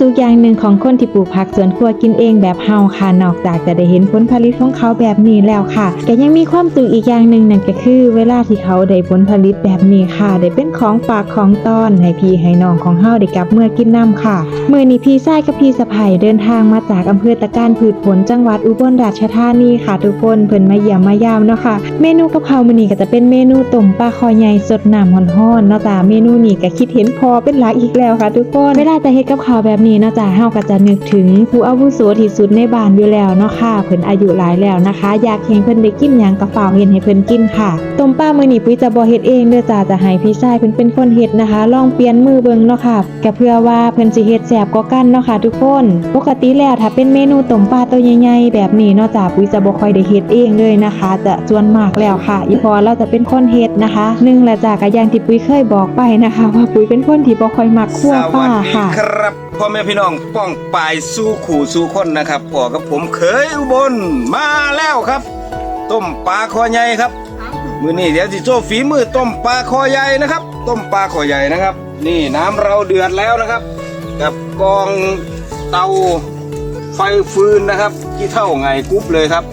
สุขอย่างหนึ่งของคนที่ปลูกผักสวนครัวกินเองแบบเฮาค่ะ นอกจากจะได้เห็นผลผลิตของเขาแบบนี้แล้วค่ะก็ยังมีความสุขอีกอย่างหนึ่งนั่นก็คือ เวลาที่เขาได้ผลผลิตแบบนี้ค่ะ ได้เป็นของฝากของต้อนให้พี่ให้น้องของเฮาได้กลับเมื่อกินน้ำค่ะ มื่อนี้พี่ชายกับพี่สะใภ้เดินทางมาจากอำเภอตะการพืชผลจังหวัดอุบลราชธานีค่ะ ทุกคนเพิ่นมาเยี่ยมมายามเนาะค่ะ เมนูกะเพรามื้อนี้ก็จะเป็นเมนูต้มปลาคอใหญ่สดน้ำร้อนๆเนาะจ้าเมนูนี้ก็คิดเห็นพอเป็นหลักอีกแล้วค่ะ ทุกคนเวลาจะเฮ็ดกับข้าวแบบนี้นาะจ้าเฮาก็จะนึกถึงผู้อาวุโสที่สุดในบ้านอยู่แล้วเนาะค่ะเพิ่นอายุหลายแล้วนะคะ อยากเห็นเพิ่นได้กินหยังก็ฝาเฮ็ดให้เพิ่นกินค่ะต้มปลามื้อนี้ปุ้ยจะบ่เฮ็ดเองเด้อจ้าจะให้พี่ชายเพิ่นเป็นคนเฮ็ดนะคะ ลองเปลี่ยนมือเบิ่งเนาะค่ะก็เพื่อว่าเพิ่นสิเฮ็ดแซ่บกว่ากันเนาะค่ะทุกคน ปกติแล้วถ้าเป็นเมนูต้มปลาตัวใหญ่ๆแบบนี้เนาะจ้าปุ้ยจะบ่ค่อยได้เฮ็ดเองเลยนะคะ จะส่วนมากแล้วค่ะ อีพอเราจะเป็นคนเฮ็ดนะคะหนึ่งละจ้าก็อย่างที่ปุ้ยเคยบอกไปนะคะ ว่าปุ้ยเป็นคนที่บ่ค่อยมักคั่วปลาค่ะครับ พ่อแม่พี่น้องป้องปายสู้ขู่สู้คนนะครับพ่อกับผมเคยอุบลมาแล้วครับ ต้มปลาคอใหญ่ครับ มือนี้เดี๋ยวสิโซ่ฝีมือต้มปลาคอใหญ่นะครับ ต้มปลาคอใหญ่นะครับ นี่น้ำเราเดือดแล้วนะครับ กับกองเตาไฟฟืนนะครับที่เท่าไงกรุ๊ปเลยครับ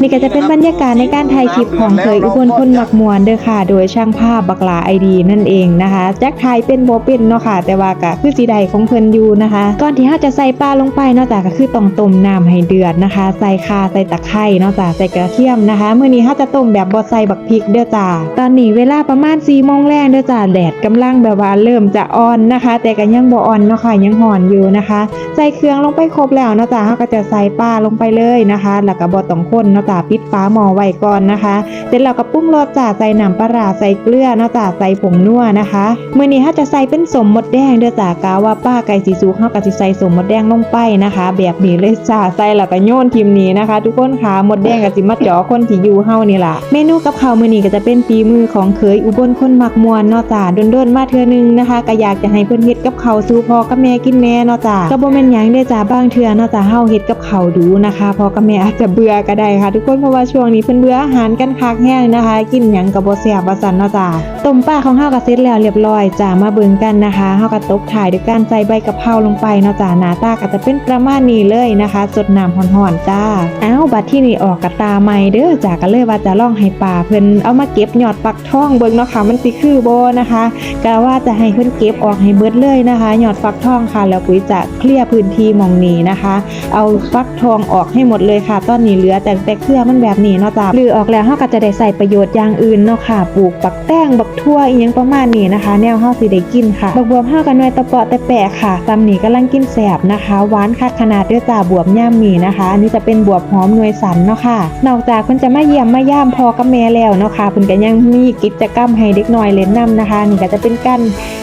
นี่ก็จะเป็นบรรยากาศในการถ่ายคลิปของเคยอุบลคนหมักมวนเด้อค่ะ โดยช่างภาพบักลาไอดีนั่นเองนะคะแจ็คไทยเป็นโบเป็นเนาะค่ะ แต่ว่าก็คือสีใดของเพิ่นอยู่นะคะ ก่อนที่เราจะใส่ปลาลงไปเนอกจากก็คือต้องต้มน้ำให้เดือดนะคะ ใส่ข่าใส่ตะไคร้เนอกจากใส่กระเทียมนะคะเมื่อนี้เราจะต้มแบบบ่ใส่บักพริกเด้อจ้าตอนนี้เวลาประมาณ4โมงแรงเด้อจ้าแดดกำลังแบบว่าเริ่มจะอ่อนนะคะ แต่ก็ยังบ่อ่อนเนาะค่ะยังห่อนอยู่นะคะ ใส่เครื่องลงไปครบแล้วเนาะจ้าเราก็จะใส่ปลาลงไปเลยนะคะ แล้วก็บ่ต้องคนเนาะจ้าปิดฝาหม้อไว้ก่อนนะคะเสร็จแล้วก็ปรุงรสจ้าใส่น้ำปลาใส่เกลือเนาะจ้าใส่ผงนัวนะคะเมื้อนี้เราจะใส่เป็นสมมดแดงเด้อจ้ากาว่าป้าไก่สีสุกเฮาก็สิใส่สมมดแดงลงไปนะคะ แบบนี้เลยจ้าใส่แล้วก็โยนทิมนี้นะคะ ทุกคนค่ะมดแดงก็สิมาเจาะคนที่อยู่เฮานี่ล่ะเมนูกับข้าวมื้อนี้ก็จะเป็นฝีมือของเคยอุบลคนมักมวนเนาะจ้าดนๆมาเทื่อนึงนะคะก็อยากจะให้เพิ่นเฮ็ดกับข้าวสู่พ่อกับแม่กินแม่เนาะจ้าก็บ่แม่นหยังเด้อจ้าบางเทื่อเนาะจ้าเฮาเฮ็ดกับข้าวดูนะคะพอกับแม่อาจจะเบื่อก็ได้ค่ะทุกคนเพราะว่าช่วงนี้เพิ่นเบื่ออาหารกันคักแห้งนะคะ กินหยังก็บ่แซ่บว่าซั่นเนาะจ้าต้มปลาของเฮาก็เสร็จแล้วเรียบร้อยจ้ามาเบิ่งกันนะคะเฮาก็ตบถ่ายด้วยการใส่ใบกะเพราลงไปเนาะจ้าหน้าตาก็จะเป็นประมาณนี้เลยนะคะสดน้ำร้อนๆจ้าอ้าวบัดที่นี่ออกกระตาใหม่เด้อจ้าก็เลยว่าจะลองให้ป่าเพิ่นเอามาเก็บหยอดปักท่องเบิ่งเนาะค่ะมันสิคือโบนะคะก็ว่าจะให้เพิ่นเก็บออกให้เบิดเลยนะคะหยอดฟักทองค่ะ แล้วปุ๋ยจะเคลียร์พื้นที่มองนี้นะคะ เอาฟักทองออกให้หมดเลยค่ะ ตอนนี้เหลือแต่แต่เครือมันแบบนี้เนาะจ้าหรือออกแล้วเฮาก็จะได้ใส่ประโยชน์อย่างอื่นเนาะค่ะ ปลูกปักแต้งบักทั่วอีหยังประมาณนี้นะคะ แนวเฮาสิได้กินค่ะบักบวบเฮากันหน่วยตะเปาะแต่แปะค่ะตำนี้กำลังกินแสบนะคะหวานคักขนาดด้วยจ้าบวบย่ามมีนะคะ อันนี้จะเป็นบวบหอมหน่วยสันเนาะค่ะ นอกจากเพิ่นจะมาเยี่ยมมาย่ามพอกับแม่แล้วเนาะค่ะเพิ่นก็ยังมีกิจกรรมให้เด็กน้อยเล่นนํนะคะนี่ก็จะเป็นการ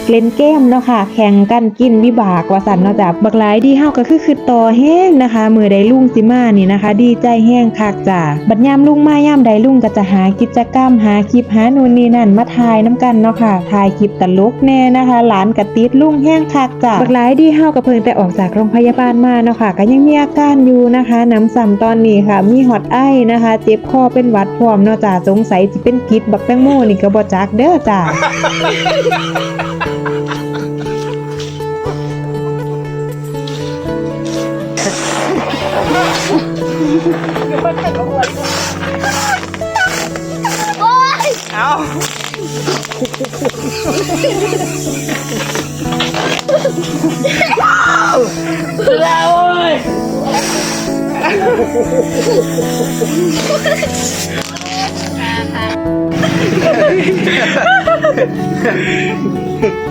เล่นเกมเนาะค่ะ แข่งกันกินวิบากว่าสันเนาะจ้าบักหลายดีเฮาก็คือคือต่อแห้งนะคะมือใดลุงสิมานี่นะคะ ดีใจแห้งคักจ้าบัดยามลุงมายามใดลุงก็จะหากิจกรรมหาคลิปหานู่นนี่นั่นมาถ่ายน้กันเนาะค่ะถ่ายคลิปตลกแน่นะคะ หลานกระติดลุงแห้งคักจ้าบักหลายดีเฮาก็เพิ่งแต่ออกจากโรงพยาบาลมาเนาะค่ะ ก็ยังมีอาการอยู่นะคะ น้ำซ้ำตอนนี้ค่ะ มีหอดไอ้นะคะ เจ็บคอเป็นวัดพร้อมเนาะจ้าสงสัยสิเป็นพิษบักแตงโมนี่ก็บ่จักเด้อจ้า Wow! Laon!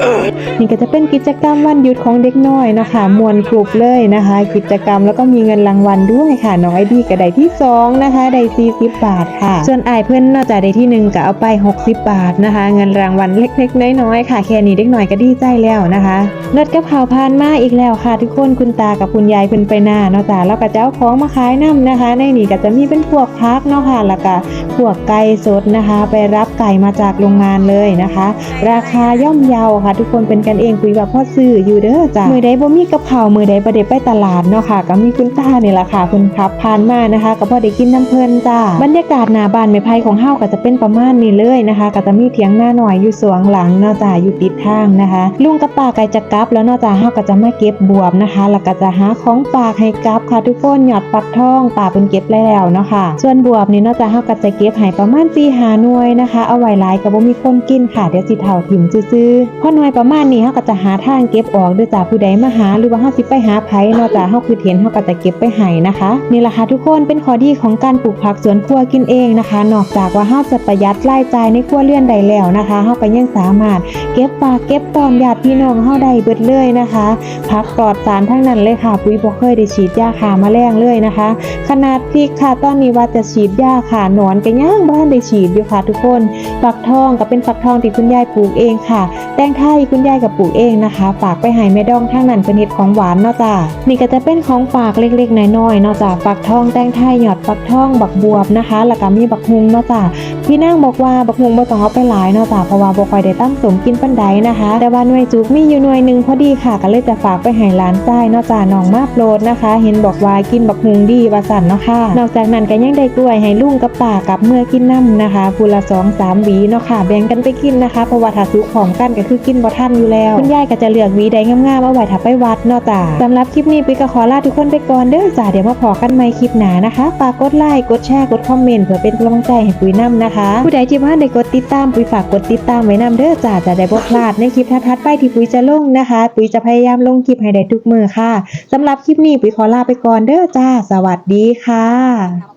Oh. นี่ก็จะเป็นกิจกรรมวันหยุดของเด็กน้อยนะคะ มวนกลุ่มเลยนะคะ กิจกรรมแล้วก็มีเงินรางวัลด้วยค่ะน้องไอดีก็ได้ที่สองนะคะได้40 บาทค่ะ ส่วนไอเพื่อนนอกจากได้ที่หนึ่งก็เอาไป 60 บาทนะคะ เงินรางวัลเล็กๆ น้อยๆค่ะแค่นี้เด็กน้อยก็ดีใจแล้วนะคะรถกระเพราพานมาอีกแล้วค่ะ ทุกคนคุณตากับคุณยายเพิ่นไปหน้าเนาะจ้าแล้วก็จะเอาของมาขายน้ำนะคะ ในนี้ก็จะมีเป็นพวกพักเนาะค่ะแล้วก็พวกไก่สดนะคะ ไปรับไก่มาจากโรงงานเลยนะคะ ราคาย่อมเยาค่ะ ทุกคนเป็นกันเองปุยว่าพ่อซื้ออยู่เด้อจ้ะมือใดบ่มีกับข้ามือใดบ่ได้ไปตลาดเนาะค่ะก็มีคุณตาเนี่ยแหละค่ะเพิ่นขับผ่านมานะคะก็พอได้กินน้ำเพลินจ้าบรรยากาศหน้าบ้านแม่ไผของเฮาก็จะเป็นประมาณนี้เลยนะคะก็จะมีเถียงหน้าหน่อยอยู่สวงหลังเนาะจ้าอยู่ติดทางนะคะ ลุงกับป้าไก่จะกลับ แล้วเนาะจ้าเฮาก็จะมาเก็บบวบนะคะ แล้วก็จะหาของฝากให้กลับค่ะทุกคนหยอดฟักทองป้าเพิ่นเก็บแล้วเนาะค่ะ ส่วนบวบนี่เนาะจ้าเฮาก็จะเก็บให้ประมาณ4 5หน่วยนะคะ เอาไว้หลายก็บ่มีคนกินค่ะเดี๋ยวสิเฒ่าถิ่มซื่อๆพอหน่วยประมาณนี้เฮาก็จะหาทางเก็บออกด้วยจ้าผู้ใดมาหา หรือว่าเฮาสิไปหาไผเนาะจ้าเฮาคือเห็นเฮาก็จะเก็บไปให้นะคะนี่แหละค่ะทุกคนเป็นข้อดีของการปลูกผักสวนครัวกินเองนะคะ นอกจากว่าเฮาจะประหยัดรายจ่ายในครัวเรือนได้แล้วนะคะเฮาก็ยังสามารถเก็บฝากเก็บตอนญาติพี่น้องเฮาได้เบิดเลยนะคะผักปลอดสารทั้งนั้นเลยค่ะ ปุ๋ยบ่เคยได้ฉีดยาฆ่าแมลงเลยนะคะ ขนาดพริกค่ะตอนนี้ว่าจะฉีดยาค่ะหนอนก็ยังบ่ทันได้ฉีดอยู่ค่ะทุกคนฝักทองก็เป็นฝักทองที่คุณยายปลูกเองค่ะ แตงไทยคุณยายก็ปลูกเองนะคะฝากไปให้แม่ดองทั้งนั้นเป็นเห็ดของหวานเนาะจ้ะนี่ก็จะเป็นของฝากเล็กๆน้อยๆเนาะจ้ะฝักทองแตงไทยหยอดฝักทองบักบวบนะคะ แล้วก็มีบักฮุงเนาะจ้ะพี่นางบอกว่าบักฮุงบ่ต้องเอาไปหลายเนาะจ้ะเพราะว่าบ่ค่อยได้ตั้งสมกินปานใดนะคะ แต่ว่าหน่วยจุกมีอยู่หน่วยหนึงพอดีค่ะก็เลยจะฝากไปให้หลานใจ้เนาะจ้ะน้องมาโปรดนะคะ เห็นบอกว่ากินบักฮุงดีว่าสั่นเนาะค่ะนอกจากนั้นก็ยังได้กล้วยให้ลุงกับป้ากับเมื่อกินน้ำนะคะพูละสองสามหวีเนาะค่ะแบ่งกันไปกินนะคะเพราะว่าถ้าสุกของกันก็คือกินบ่ทันอยู่แล้วคุณยายก็จะเลือกวีใดงามๆเอาไว้ถ้าไปวัดเนาะจ้ะสำหรับคลิปนี้ปุ้ยก็ขอลาทุกคนไปก่อนเด้อจ้ะเดี๋ยวมาพอกันใหม่คลิปหน้านะคะฝากกดไลค์กดแชร์กดคอมเมนต์เพื่อเป็นกำลังใจให้ปุ้ยนำนะคะ ผู้ใดที่ว่าได้กดติดตามปุ้ยฝากกดติดตามไว้นำเด้อจ้ะจะได้บ่พลาดในคลิปทัดๆไปที่ปุ้ยจะลงนะคะ ปุ้ยจะพยายามลงคลิปให้ได้ทุกมือค่ะสำหรับคลิปนี้ปุ้ยขอลาไปก่อนเด้อจ้า สวัสดีค่ะ